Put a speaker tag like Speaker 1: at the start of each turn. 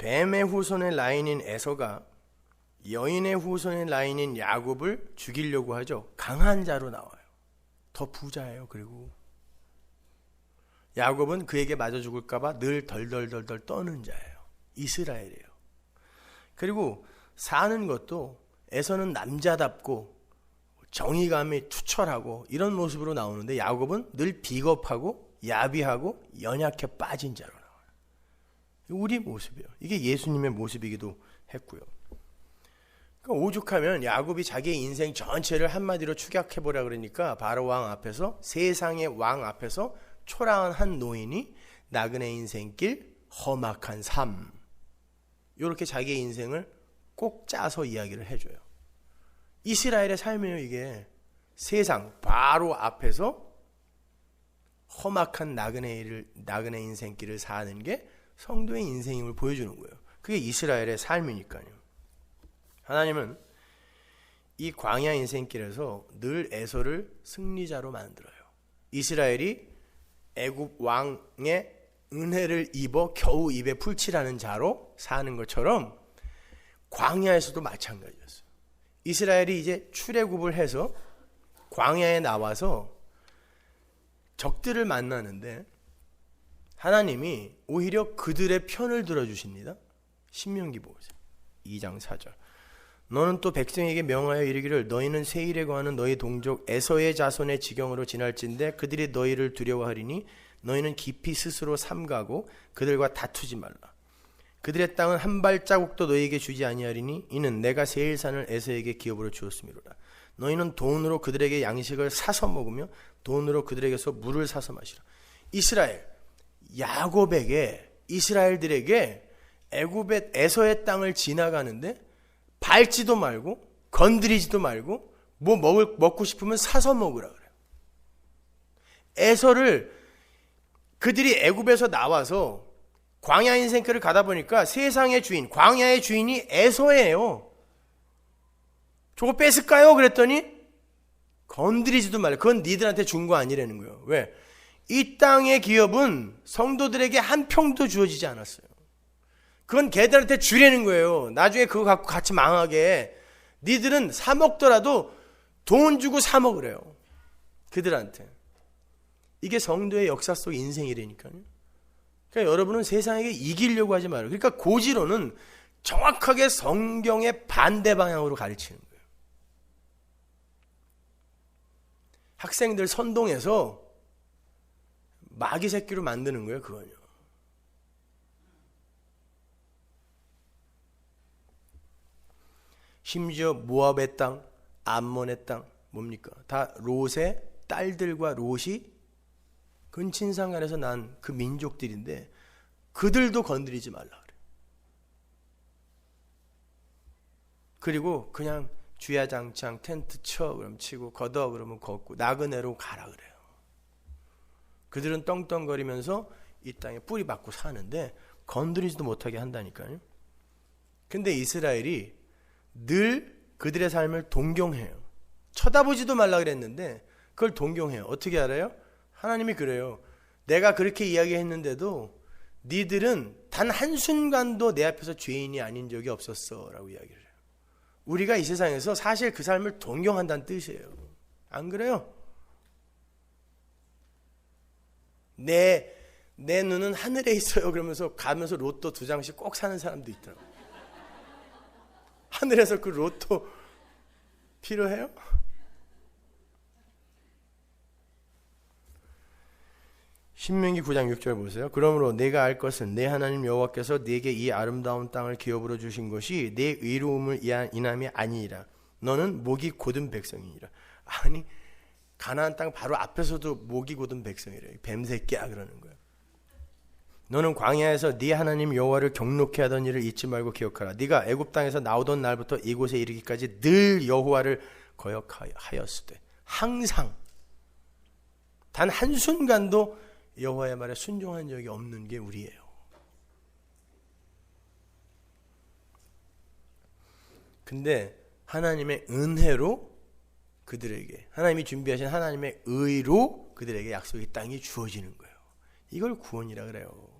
Speaker 1: 뱀의 후손의 라인인 에서가 여인의 후손의 라인인 야곱을 죽이려고 하죠. 강한 자로 나와요. 더 부자예요. 그리고 야곱은 그에게 맞아 죽을까봐 늘 덜덜덜덜 떠는 자예요. 이스라엘이에요. 그리고 사는 것도 에서는 남자답고 정의감이 투철하고 이런 모습으로 나오는데 야곱은 늘 비겁하고 야비하고 연약해 빠진 자로. 우리 모습이에요. 이게 예수님의 모습이기도 했고요. 그러니까 오죽하면 야곱이 자기의 인생 전체를 한마디로 축약해 보라 그러니까 바로 왕 앞에서 세상의 왕 앞에서 초라한 한 노인이 나그네 인생길 험악한 삶 이렇게 자기의 인생을 꼭 짜서 이야기를 해줘요. 이스라엘의 삶이에요 이게 세상 바로 앞에서 험악한 나그네를 나그네 인생길을 사는 게 성도의 인생임을 보여주는 거예요. 그게 이스라엘의 삶이니까요. 하나님은 이 광야 인생길에서 늘 에서를 승리자로 만들어요. 이스라엘이 애굽 왕의 은혜를 입어 겨우 입에 풀칠하는 자로 사는 것처럼 광야에서도 마찬가지였어요. 이스라엘이 이제 출애굽을 해서 광야에 나와서 적들을 만나는데 하나님이 오히려 그들의 편을 들어주십니다. 신명기 보세요. 2장 4절. 너는 또 백성에게 명하여 이르기를 너희는 세일에 거하는 너희 동족 에서의 자손의 지경으로 지날진대 그들이 너희를 두려워하리니 너희는 깊이 스스로 삼가고 그들과 다투지 말라. 그들의 땅은 한 발자국도 너희에게 주지 아니하리니 이는 내가 세일산을 에서에게 기업으로 주었음이로라. 너희는 돈으로 그들에게 양식을 사서 먹으며 돈으로 그들에게서 물을 사서 마시라. 이스라엘 야곱에게 이스라엘들에게 애굽의 에서의 땅을 지나가는데 밟지도 말고 건드리지도 말고 뭐 먹을 먹고 싶으면 사서 먹으라 그래요. 에서를 그들이 애굽에서 나와서 광야 인생길을 가다 보니까 세상의 주인, 광야의 주인이 에서예요. 저거 뺏을까요? 그랬더니 건드리지도 말라. 그건 니들한테 준 거 아니라는 거예요. 왜? 이 땅의 기업은 성도들에게 한 평도 주어지지 않았어요. 그건 걔들한테 주려는 거예요. 나중에 그거 갖고 같이 망하게. 니들은 사 먹더라도 돈 주고 사 먹으래요. 그들한테. 이게 성도의 역사 속 인생이라니까요. 그러니까 여러분은 세상에게 이기려고 하지 말아요. 그러니까 고지로는 정확하게 성경의 반대 방향으로 가르치는 거예요. 학생들 선동해서 마귀 새끼로 만드는 거예요, 그건요. 심지어 모압의 땅, 암몬의 땅 뭡니까? 다 롯의 딸들과 롯이 근친상간에서 난 그 민족들인데 그들도 건드리지 말라 그래. 그리고 그냥 주야장창 텐트 쳐 그럼 치고 걷어 그러면 걷고 나그네로 가라 그래요. 그들은 떵떵거리면서 이 땅에 뿌리 박고 사는데 건드리지도 못하게 한다니까요. 근데 이스라엘이 늘 그들의 삶을 동경해요. 쳐다보지도 말라 그랬는데 그걸 동경해요. 어떻게 알아요? 하나님이 그래요. 내가 그렇게 이야기했는데도 니들은 단 한순간도 내 앞에서 죄인이 아닌 적이 없었어 라고 이야기를 해요. 우리가 이 세상에서 사실 그 삶을 동경한다는 뜻이에요. 안 그래요? 내, 내 눈은 하늘에 있어요. 그러면서 가면서 로또 두 장씩 꼭 사는 사람도 있더라고요. 하늘에서 그 로또 필요해요? 신명기 9장 6절 보세요. 그러므로 내가 알 것은 내 하나님 여호와께서 내게 이 아름다운 땅을 기업으로 주신 것이 내 의로움을 인함이 아니니라. 너는 목이 곧은 백성이니라. 아니 가나안 땅 바로 앞에서도 목이 곧은 백성이래. 뱀새끼야 그러는 거야. 너는 광야에서 네 하나님 여호와를 경록케 하던 일을 잊지 말고 기억하라. 네가 애굽 땅에서 나오던 날부터 이곳에 이르기까지 늘 여호와를 거역하였을 때 항상 단 한 순간도 여호와의 말에 순종한 적이 없는 게 우리예요. 근데 하나님의 은혜로 그들에게 하나님이 준비하신 하나님의 의로 그들에게 약속의 땅이 주어지는 거예요. 이걸 구원이라 그래요.